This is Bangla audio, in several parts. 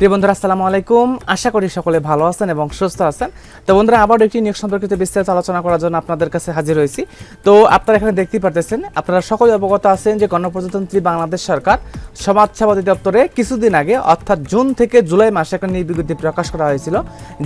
প্রিয় বন্ধুরা, আসসালামু আলাইকুম। আশা করি সকলে ভালো আছেন এবং সুস্থ আছেন। তো বন্ধুরা আবার একটি নিয়োগ সম্পর্কিত বিস্তারিত আলোচনা করার জন্য আপনাদের কাছে হাজির হয়েছি। তো আপনারা এখানে দেখতেই পারতেছেন, আপনারা সকলে অবগত আছেন যে গণপ্রজাতন্ত্রী বাংলাদেশ সরকার সমাজসেবা অধিদপ্তরে কিছুদিন আগে, অর্থাৎ জুন থেকে জুলাই মাসে একটা নিয়োগ প্রকাশ করা হয়েছিল,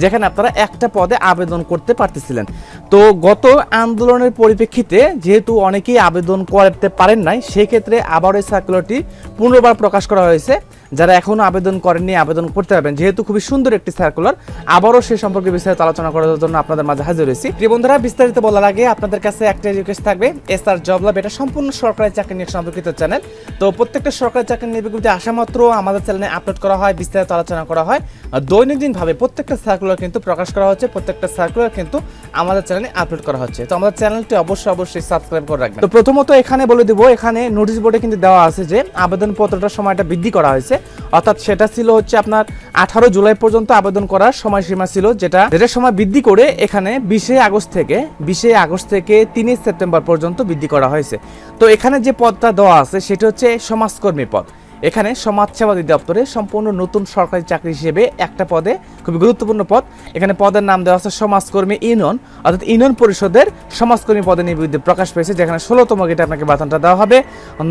যেখানে আপনারা একটা পদে আবেদন করতে পারতেছিলেন। তো গত আন্দোলনের পরিপ্রেক্ষিতে যেহেতু অনেকেই আবেদন করতে পারেন নাই, সেক্ষেত্রে আবার এই সার্কুলারটি পুনর্বার প্রকাশ করা হয়েছে। যারা এখনও আবেদন করেননি, আবেদন করতে পারবেন। যেহেতু খুবই সুন্দর একটি সার্কুলার আবারও সে সম্পর্কে বিস্তারিত আলোচনা করার জন্য আপনাদের মাঝে হাজির হয়েছি প্রিয় বন্ধুরা, বিস্তারিত বলার আগে আপনাদের কাছে একটা রিকোয়েস্ট থাকবে। এস আর জব লাভ এটা সম্পূর্ণ সরকারি চাকরি নিয়ে সম্পর্কিত চ্যানেল তো প্রত্যেকটা সরকারি চাকরি নিয়ে বিজ্ঞপ্তি আসা মাত্র আমাদের চ্যানেলে আপলোড করা হয়, বিস্তারিত আলোচনা করা হয়। আর দৈনন্দিন ভাবে প্রত্যেকটা সার্কুলার কিন্তু প্রকাশ করা হচ্ছে, প্রত্যেকটা সার্কুলার কিন্তু আমাদের চ্যানেলে আপলোড করা হচ্ছে। তো আমাদের চ্যানেলটি অবশ্যই অবশ্যই সাবস্ক্রাইব করে রাখবেন। তো প্রথমত এখানে বলে দিব, এখানে নোটিশ বোর্ডে কিন্তু দেওয়া আছে যে আবেদনপত্রটার সময়টা বৃদ্ধি করা হয়েছে। অর্থাৎ সেটা ছিল হচ্ছে আপনার আঠারো জুলাই পর্যন্ত আবেদন করার সময়সীমা ছিল, যেটা যেটার সময় বৃদ্ধি করে এখানে বিশে আগস্ট থেকে, বিশে আগস্ট থেকে তিনই সেপ্টেম্বর পর্যন্ত বৃদ্ধি করা হয়েছে। তো এখানে যে পদটা দেওয়া আছে, সেটা হচ্ছে সমাজকর্মী পদ। এখানে সমাজসেবা অধিদপ্তরে সম্পূর্ণ নতুন সরকারি চাকরি হিসেবে একটা পদে, খুবই গুরুত্বপূর্ণ পদ, এখানে পদের নাম দেওয়া আছে সমাজকর্মী ইউনিয়ন, অর্থাৎ ইউনিয়ন পরিষদের সমাজকর্মী পদে নিবৃত্তি প্রকাশ পেয়েছে, যেখানে ষোলোতম গেটে আপনাকে বেতনটা দেওয়া হবে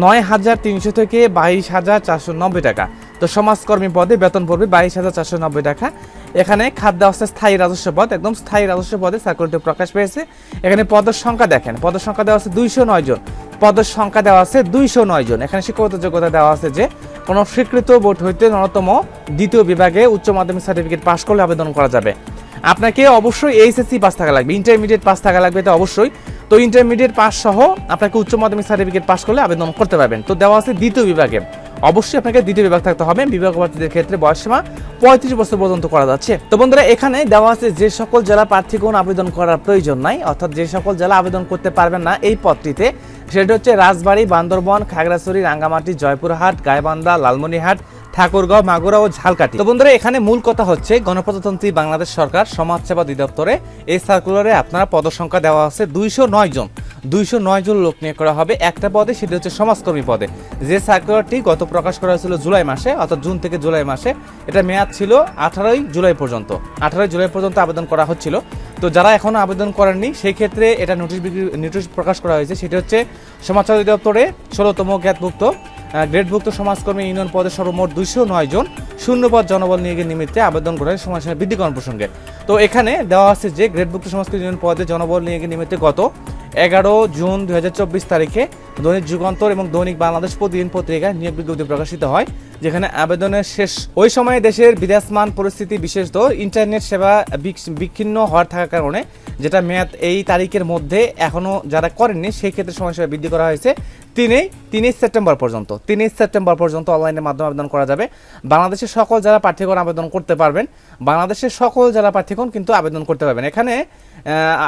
নয় হাজার তিনশো থেকে বাইশ হাজার চারশো নব্বই টাকা। তো সমাজকর্মী পদে বেতন পড়বে বাইশ হাজার চারশো নব্বই টাকা। এখানে খাদ্য আছে স্থায়ী রাজস্ব পদ, একদম স্থায়ী রাজস্ব পদে সার্কুলারটি প্রকাশ পেয়েছে। এখানে পদের সংখ্যা দেখেন, পদের সংখ্যা দেওয়া আছে দুইশো নয় জন। পদের সংখ্যা দেওয়া আছে দুইশো নয় জন। এখানে শিক্ষাগত যোগ্যতা দেওয়া আছে যে, কোনো স্বীকৃত বোর্ড হইতে ন্যূনতম দ্বিতীয় বিভাগে উচ্চ মাধ্যমিক সার্টিফিকেট পাশ করলে আবেদন করা যাবে। আপনাকে অবশ্যই এইচএসসি পাস থাকা লাগবে ইন্টারমিডিয়েট পাস থাকা লাগবে, এটা অবশ্যই। তো ইন্টারমিডিয়েট পাস সহ আপনাকে উচ্চ মাধ্যমিক সার্টিফিকেট পাস করলে আবেদন করতে পারবেন। তো দেওয়া আছে দ্বিতীয় বিভাগে। অবশ্যই আপনাকে দ্বিতীয় বিভাগ থাকতে হবে। বিভাগ প্রার্থীদের ক্ষেত্রে বয়সসীমা পঁয়ত্রিশ বছর পর্যন্ত করা যাচ্ছে। তো বন্ধুরা, এখানে দেওয়া আছে যে সকল জেলা প্রার্থীগণ আবেদন করার প্রয়োজন নাই, অর্থাৎ যে সকল জেলা আবেদন করতে পারবেন না এই পদটিতে, সেটা হচ্ছে রাজবাড়ী, বান্দরবন, খাগড়াছড়ি, রাঙ্গামাটি, জয়পুরহাট, গাইবান্ধা লালমনিহাট ঠাকুরগাঁও, মাগুরা ও ঝালকাঠি। তো বন্ধুরা, এখানে মূল কথা হচ্ছে গণপ্রজাতন্ত্রী বাংলাদেশ সরকার, সমাজসেবা অধিদপ্তরে এই সার্কুলারে আপনারা পদসংখ্যা দেওয়া আছে দুইশো নয় জন। দুইশো নয় জন লোক নিয়োগ করা হবে। একটা পদে সেটি হচ্ছে সমাজকর্মী পদে। যে সার্কুলারটি গত প্রকাশ করা হয়েছিল জুলাই মাসে, অর্থাৎ জুন থেকে জুলাই মাসে, এটা মেয়াদ ছিল আঠারোই জুলাই পর্যন্ত। আঠারোই জুলাই পর্যন্ত আবেদন করা হচ্ছিল। তো যারা এখনও আবেদন করেননি, সেই ক্ষেত্রে এটা নোটিশ বিক্রি, নোটিশ প্রকাশ করা হয়েছে। সেটি হচ্ছে সমাজসেবা অধিদপ্তরে ষোলোতম জ্ঞাতভুক্ত গ্রেডভুক্ত সমাজকর্মী ইউনিয়ন পদে সর্বমোট দুইশো নয় জন শূন্যপদ জনবল নিয়োগের নিমিত্তে আবেদন করেন সময়সীমা বৃদ্ধিকরণ প্রসঙ্গে। তো এখানে দেওয়া আছে যে, গ্রেডভুক্ত সমাজকর্মী ইউনিয়ন পদে জনবল নিয়োগের নিমিত্তে গত এগারো জুন দুই হাজার চব্বিশ তারিখে দৈনিক যুগান্তর এবং দৈনিক বাংলাদেশ প্রতিদিন পত্রিকায় নিয়োগ বিজ্ঞপ্তি প্রকাশিত হয়। যেখানে আবেদনের শেষ ওই সময়ে দেশের বিরাজমান পরিস্থিতি বিশেষত ইন্টারনেট সেবা বিচ্ছিন্ন হওয়ার থাকার কারণে, যেটা মেয়াদ এই তারিখের মধ্যে এখনও যারা করেননি, সেই ক্ষেত্রে সময়সীমা বৃদ্ধি করা হয়েছে তিনই তিনই সেপ্টেম্বর পর্যন্ত। তিনই সেপ্টেম্বর পর্যন্ত অনলাইনের মাধ্যমে আবেদন করা যাবে। বাংলাদেশের সকল যারা প্রার্থীগণ আবেদন করতে পারবেন, বাংলাদেশের সকল যারা প্রার্থীগণ কিন্তু আবেদন করতে পারবেন। এখানে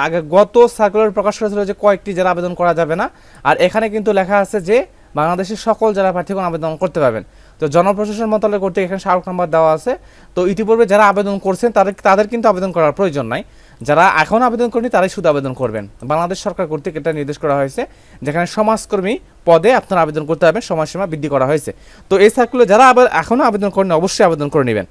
আগে গত সার্কুলার প্রকাশ করেছিল যে কয়েকটি যারা আবেদন করা যাবে না। আর এখানে কিন্তু লেখা আছে যে বাংলাদেশের সকল যারা প্রার্থীগণ আবেদন করতে পারবেন। তো জনপ্রশাসন মন্ত্রণালয় কর্তৃক এখানে স্মারক নাম্বার দেওয়া আছে। তো ইতিপূর্বে যারা আবেদন করছেন, তাদের তাদের কিন্তু আবেদন করার প্রয়োজন নাই। যারা এখন আবেদন করেনি তারাই শুধু আবেদন করবেন। বাংলাদেশ সরকার কর্তৃক এটা নির্দেশ করা হয়েছে, যেখানে সমাজকর্মী পদে আপনারা আবেদন করতে পারবেন, সময়সীমা বৃদ্ধি করা হয়েছে। তো এই সার্কুলে যারা আবার এখনও আবেদন করেন অবশ্যই আবেদন করে নেবেন।